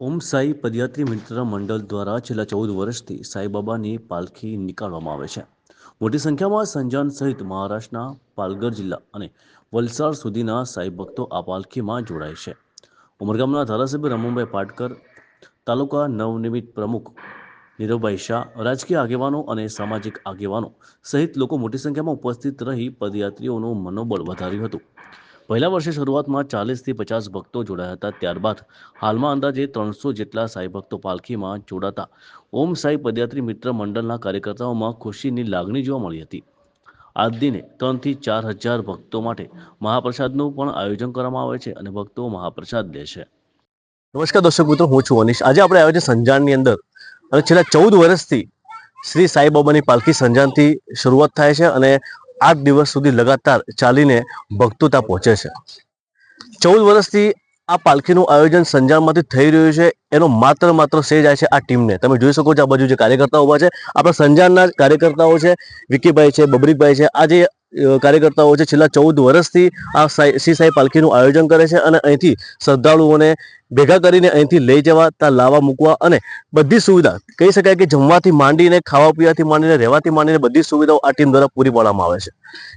ઓમ સાઈ પદયાત્રી મિત્ર મંડળ દ્વારા છેલ્લા ચૌદ વર્ષથી સાઈબાબાની પાલખી નીકાળવામાં આવે છે. મોટી સંખ્યામાં સંજાન સહિત મહારાષ્ટ્રના પાલઘર જિલ્લા અને વલસાડ સુધીના સાઈ ભક્તો આ પાલખીમાં જોડાય છે. ઉમરગામના ધારાસભ્ય રમણભાઈ પાટકર, તાલુકા નવનિમિત પ્રમુખ નીરવભાઈ શાહ, રાજકીય આગેવાનો અને સામાજિક આગેવાનો સહિત લોકો મોટી સંખ્યામાં ઉપસ્થિત રહી પદયાત્રીઓનું મનોબળ વધાર્યું હતું. પહેલા વર્ષે શરૂઆતમાં ચાલીસથી પચાસ ભક્તો જોડાયા હતા. ત્યારબાદ હાલમાં અંદાજે ત્રણસો જેટલા સાંઈ ભક્તો પાલખીમાં જોડાતા ઓમ સાંઈ પદયાત્રી મિત્ર મંડળના કાર્યકર્તાઓમાં ખુશીની લાગણી જોવા મળી હતી. આજ દિને ત્રણથી ચાર હજાર ભક્તો માટે મહાપ્રસાદનું પણ આયોજન કરવામાં આવે છે અને ભક્તો મહાપ્રસાદ લે છે. નમસ્કાર દર્શક મિત્રો, હું છું અનિશ. આજે આપણે આવ્યા છે સંજાણની અંદર અને છેલ્લા ચૌદ વર્ષથી શ્રી સાઈબાબાની પાલખી સંજાનથી શરૂઆત થાય છે અને આઠ દિવસ સુધી લગાતાર ચાલીને ભક્તો પહોંચે છે. ચૌદ વર્ષથી આ પાલખીનું આયોજન સંજાણમાંથી થઈ રહ્યું છે. એનો માત્ર માત્ર શ્રેય જાય છે આ ટીમને. તમે જોઈ શકો છો આ બાજુ જે કાર્યકર્તાઓ ઊભા છે. આપણા સંજાણના કાર્યકર્તાઓ છે, વિકીભાઈ છે, બબરીકભાઈ છે. આ જે કાર્યકર્તાઓ છે, છેલ્લા ચૌદ વર્ષથી આ સાઈ, શ્રી સાઈ પાલખીનું આયોજન કરે છે અને અહીંથી શ્રદ્ધાળુઓને ભેગા કરીને અહીંથી લઈ જવા, ત્યાં લાવવા મૂકવા અને બધી સુવિધા, કહી શકાય કે જમવાથી માંડીને, ખાવા પીવાથી માંડીને, રહેવાથી માંડીને બધી સુવિધાઓ આ ટીમ દ્વારા પૂરી પાડવામાં આવે છે.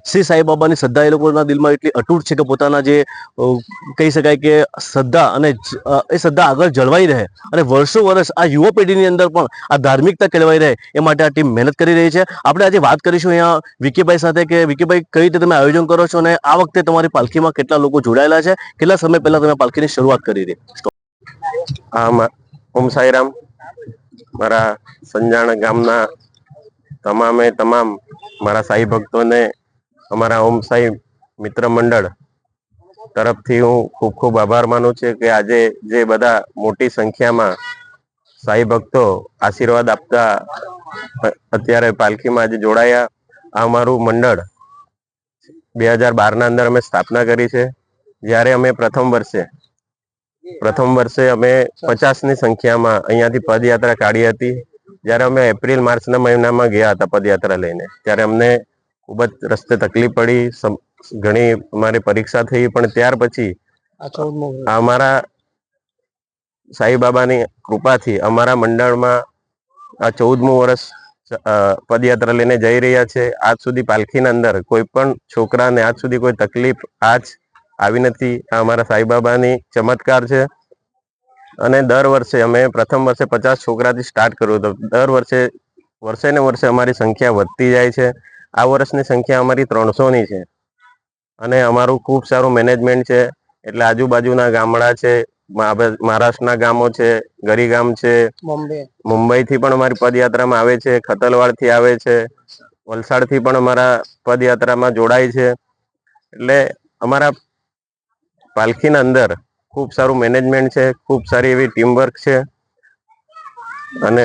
શ્રી સાઈબાબાની શ્રદ્ધા એ લોકોના દિલમાં એટલી અટૂટ છે કે પોતાના જે કહી શકાય કે શ્રદ્ધા અને એ શ્રદ્ધા આગળ જળવાઈ રહે અને વર્ષો વર્ષ આ યુવા પેઢીની અંદર પણ આ ધાર્મિકતા કેળવાઈ રહે એ માટે આ ટીમ મહેનત કરી રહી છે. આપણે આજે વાત કરીશું અહીંયા વિકીભાઈ સાથે કે વિકીભાઈ કઈ રીતે તમે આયોજન કરો છો અને આ વખતે તમારી પાલખીમાં કેટલા લોકો જોડાયેલા છે? કેટલા સમય પહેલા તમે પાલખીની શરૂઆત કરી રહી હા ઓમ સાઈરામ. મારા સંજાણ ગામના તમામે તમામ મારા સાઈ ભક્તોને અમારા ઓમ સાઈ મિત્ર મંડળ તરફથી હું ખૂબ ખૂબ આભાર માનું છું કે આજે જે બધા મોટી સંખ્યામાં સાઈ ભક્તો આશીર્વાદ આપતા અત્યારે પાલખીમાં આજે જોડાયા. આ અમારું મંડળ બે હજાર બારના અંદર અમે સ્થાપના કરી છે. જ્યારે અમે પ્રથમ વર્ષે પ્રથમ વર્ષે અમે પચાસની સંખ્યામાં અહીંયાથી પદયાત્રા કાઢી હતી. જ્યારે અમે એપ્રિલ માર્ચના મહિનામાં ગયા હતા પદયાત્રા લઈને. ત્યારે અમને ખૂબ જ રસ્તે તકલીફ પડી ઘણી અમારી પરીક્ષા થઈ પણ ત્યાર પછી અમારા સાઈબાબાની કૃપાથી અમારા મંડળમાં આ ચૌદમું વર્ષ પદયાત્રા લઈને જઈ રહ્યા છે. આજ સુધી પાલખીના અંદર કોઈ પણ છોકરાને આજ સુધી કોઈ તકલીફ આજ આવી નથી. આ અમારા સાઈબાબાની ચમત્કાર છે. અને દર વર્ષે અમે પ્રથમ વર્ષે પચાસ છોકરાથી સ્ટાર્ટ કર્યું હતું. દર વર્ષે વર્ષે ને વર્ષે અમારી સંખ્યા વધતી જાય છે. આ વર્ષની સંખ્યા અમારી ત્રણસોની છે. અને અમારું ખૂબ સારું મેનેજમેન્ટ છે. એટલે આજુબાજુના ગામડા છે મહારાષ્ટ્રના ગામો છે ગરીગામ છે. મુંબઈથી પણ અમારી પદયાત્રામાં આવે છે ખતલવાડથી આવે છે વલસાડથી પણ અમારા પદયાત્રામાં જોડાય છે. એટલે અમારા પાલખીના અંદર ખૂબ સારું મેનેજમેન્ટ છે, ખૂબ સારી એવી ટીમવર્ક છે અને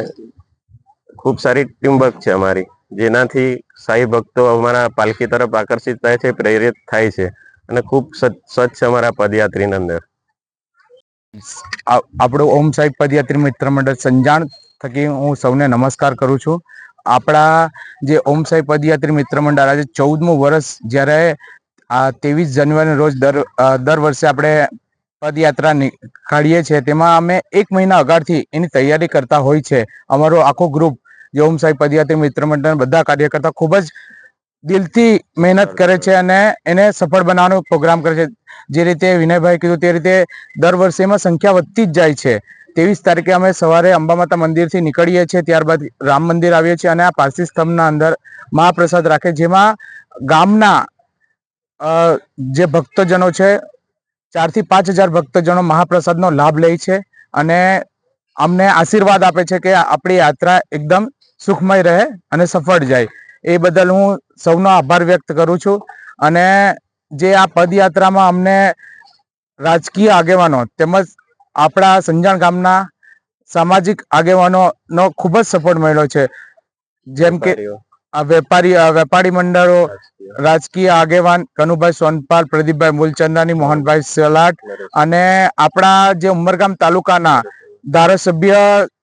ખૂબ સારી ટીમવર્ક છે અમારી. જેનાથી સાઈ ભક્તો અમારા પાલખી તરફ આકર્ષિત થાય છે, પ્રેરિત થાય છે અને ખૂબ સ્વચ્છ અમારા પદયાત્રીના અંદર. આપણું ઓમ સાહેબ પદયાત્રી મિત્ર મંડળ સંજાણ થકી હું સૌને નમસ્કાર કરું છું. આપણા જે ઓમ સાહેબ પદયાત્રી મિત્ર મંડળ આજે ચૌદમું વર્ષ જ્યારે આ ત્રેવીસ જાન્યુઆરીના રોજ દર દર વર્ષે આપણે પદયાત્રા કાઢીએ છીએ. તેમાં અમે એક મહિના અગાડથી એની તૈયારી કરતા હોય છે. અમારો આખો ગ્રુપ યોમ સાહેબ પદયાત્રી મિત્ર મંડળ બધા કાર્યકર્તા ખૂબ જ દિલથી મહેનત કરે છે અને એને સફળ બનાવવાનો પ્રોગ્રામ કરે છે. જે રીતે વિનયભાઈ કીધું તે રીતે દર વર્ષે એમાં સંખ્યા વધતી જ જાય છે. ત્રેવીસ તારીખે અમે સવારે અંબા માતા મંદિરથી નીકળીએ છીએ. ત્યારબાદ રામ મંદિર આવીએ છીએ અને આ પારસી સ્તંભના અંદર મહાપ્રસાદ રાખે, જેમાં ગામના જે ભક્તજનો છે, ચારથી પાંચ હજાર ભક્તજનો મહાપ્રસાદનો લાભ લે છે અને અમને આશીર્વાદ આપે છે કે આપણી યાત્રા એકદમ સુખમય રહે અને સફળ જાય. એ બદલ હું સૌનો આભાર વ્યક્ત કરું છું અને જે આ પદયાત્રામાં અમને રાજકીય આગેવાનો તેમજ આપણા સંજાણ ગામના સામાજિક આગેવાનોનો ખૂબ જ સપોર્ટ મળ્યો છે. જેમ કે વેપારી વેપારી મંડળો રાજકીય આગેવાન કનુભાઈ સોનપાલ પ્રદીપભાઈ મૂલચંદાની મોહનભાઈ સેલાટ અને આપણા જે ઉમરગામ તાલુકાના ધારાસભ્ય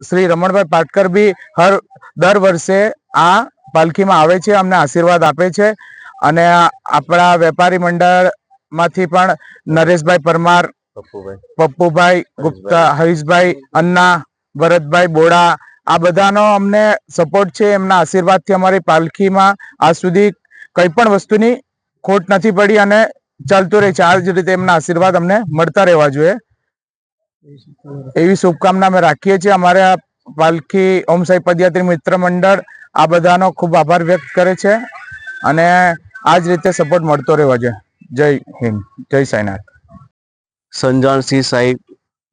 શ્રી રમણભાઈ પાટકર બી હર દર વર્ષે આ પાલખીમાં આવે છે અમને આશીર્વાદ આપે છે. અને આપણા વેપારી મંડળમાંથી પણ નરેશભાઈ પરમાર પપ્પુભાઈ. પપ્પુભાઈ ગુપ્તા હરીશભાઈ અન્ના ભરતભાઈ બોડા આ બધાનો અમને સપોર્ટ છે, એમના આશીર્વાદથી અમારી પાલખીમાં આજ સુધી કંઈ પણ વસ્તુની ખોટ નથી પડી અને ચાલતું રહે છે. આ જ રીતે એમના આશીર્વાદ અમને મળતા રહેવા જોઈએ. એવી શુભકામના અમે રાખીએ છીએ. અમારા પાલખી ઓમ સાઈ પદયાત્રી મિત્ર મંડળ આ બધાનો ખૂબ આભાર વ્યક્ત કરે છે અને આ જ રીતે સપોર્ટ મળતો રહેવા જોઈએ. જય હિન્દ. જય સાઈનાથ. સંજાણસિંહ સાહેબ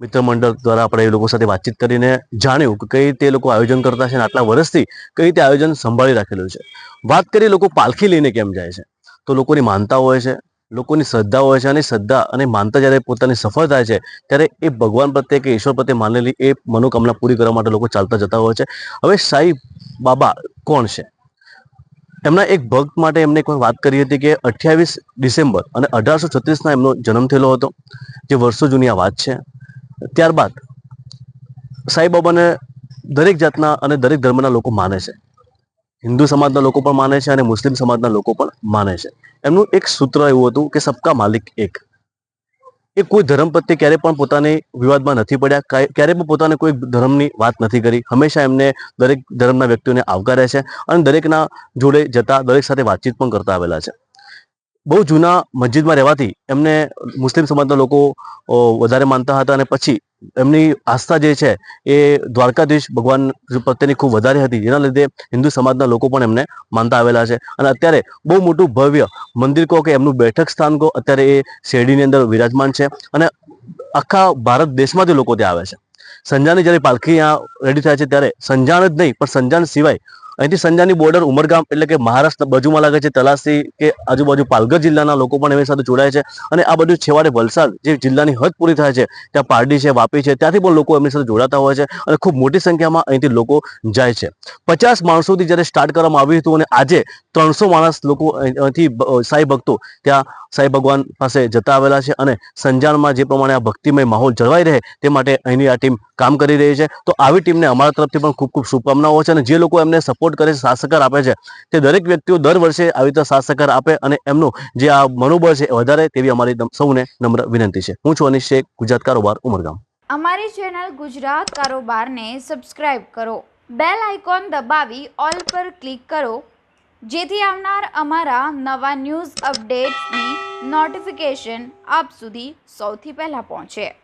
મિત્ર મંડળ દ્વારા આપણે એ લોકો સાથે વાતચીત કરીને જાણ્યું કે કઈ રીતે લોકો આયોજન કરતા છે અને આટલા વર્ષથી કઈ રીતે આયોજન સંભાળી રાખેલું છે. વાત કરીએ લોકો પાલખી લઈને કેમ જાય છે? તો લોકોની માનતા હોય છે, લોકોની શ્રદ્ધા હોય છે અને શ્રદ્ધા અને માનતા જ્યારે પોતાની સફળ થાય છે, ત્યારે એ ભગવાન પ્રત્યે કે ઈશ્વર પ્રત્યે માનેલી એ મનોકામના પૂરી કરવા માટે લોકો ચાલતા જતા હોય છે. હવે સાઈ બાબા કોણ છે? એમના એક ભક્ત માટે એમને એક વાત કરી હતી કે અઠ્યાવીસ ડિસેમ્બર અને અઢારસો છત્રીસના એમનો જન્મ થયેલો હતો, જે વર્ષો જૂની આ વાત છે. ત્યારબાદ સાંઈબાબાને દરેક જાતના અને દરેક ધર્મના લોકો માને છે. હિન્દુ સમાજના લોકો પણ માને છે અને મુસ્લિમ સમાજના લોકો પણ માને છે. એમનું એક સૂત્ર એવું હતું કે સબકા માલિક એક. એ કોઈ ધર્મ પ્રત્યે ક્યારે પણ પોતાની વિવાદમાં નથી પડ્યા. કાંઈ- ક્યારે પણ પોતાને કોઈ ધર્મની વાત નથી કરી. હંમેશા એમને દરેક ધર્મના વ્યક્તિઓને આવકારે છે અને દરેકના જોડે જતા દરેક સાથે વાતચીત પણ કરતા આવેલા છે. બહુ જૂના મસ્જિદમાં રહેવાથી એમને મુસ્લિમ સમાજના લોકો વધારે માનતા હતા અને પછી એમની આસ્થા જે છે એ દ્વારકાધીશ ભગવાન પ્રત્યેની ખૂબ વધારે હતી. જેના લીધે હિન્દુ સમાજના લોકો પણ એમને માનતા આવેલા છે. અને અત્યારે બહુ મોટું ભવ્ય મંદિર કહો કે એમનું બેઠક સ્થાન કહો, અત્યારે એ શેરડીની અંદર વિરાજમાન છે અને આખા ભારત દેશમાંથી લોકો ત્યાં આવે છે. સંજાની જ્યારે પાલખી અહીંયા રેડી થાય છે ત્યારે સંજાણ જ નહીં, પણ સંજાણ સિવાય અહીંથી સંજાની બોર્ડર ઉમરગામ એટલે કે મહારાષ્ટ્ર બાજુમાં લાગે છે તલાસી કે આજુબાજુ પાલઘર જિલ્લાના લોકો પણ એમની સાથે જોડાય છે અને આ બધું છેવાડે વલસાડ જે જિલ્લાની હદ પૂરી થાય છે, ત્યાં પારડી છે, વાપી છે, ત્યાંથી પણ લોકો એમની સાથે જોડાતા હોય છે અને ખૂબ મોટી સંખ્યામાં અહીંથી લોકો જાય છે. પચાસ માણસોથી જ્યારે સ્ટાર્ટ કરવામાં આવ્યું હતું અને આજે ત્રણસો માણસ લોકો અહીંથી સાંઈ ભક્તો ત્યાં સાંઈ ભગવાન પાસે જતા આવેલા છે અને સંજાણમાં જે પ્રમાણે આ ભક્તિમય માહોલ જળવાઈ રહે તે માટે અહીંની આ ટીમ કામ કરી રહી છે. તો આવી ટીમને અમારા તરફથી પણ ખૂબ ખૂબ શુભકામનાઓ છે અને જે લોકો એમને સપોર્ટ કરે છે સાથ આપે છે. તે દરેક વ્યક્તિઓ દર વર્ષે આવી રીતે સાથ આપે અને એમનું જે આ મનોબળ છે વધારે તેવી અમારી સૌને નમ્ર વિનંતી છે. હું છું અનિશ શેખ ગુજરાત કારોબાર, ઉમરગામ. અમારી ચેનલ ગુજરાત કારોબારને સબસ્ક્રાઇબ કરો. બેલ આઇકોન દબાવી ઓલ પર ક્લિક કરો. જેથી આવનાર અમારા નવા ન્યૂઝ અપડેટ્સની નોટિફિકેશન આપ સુધી સૌથી પહેલાં પહોંચે.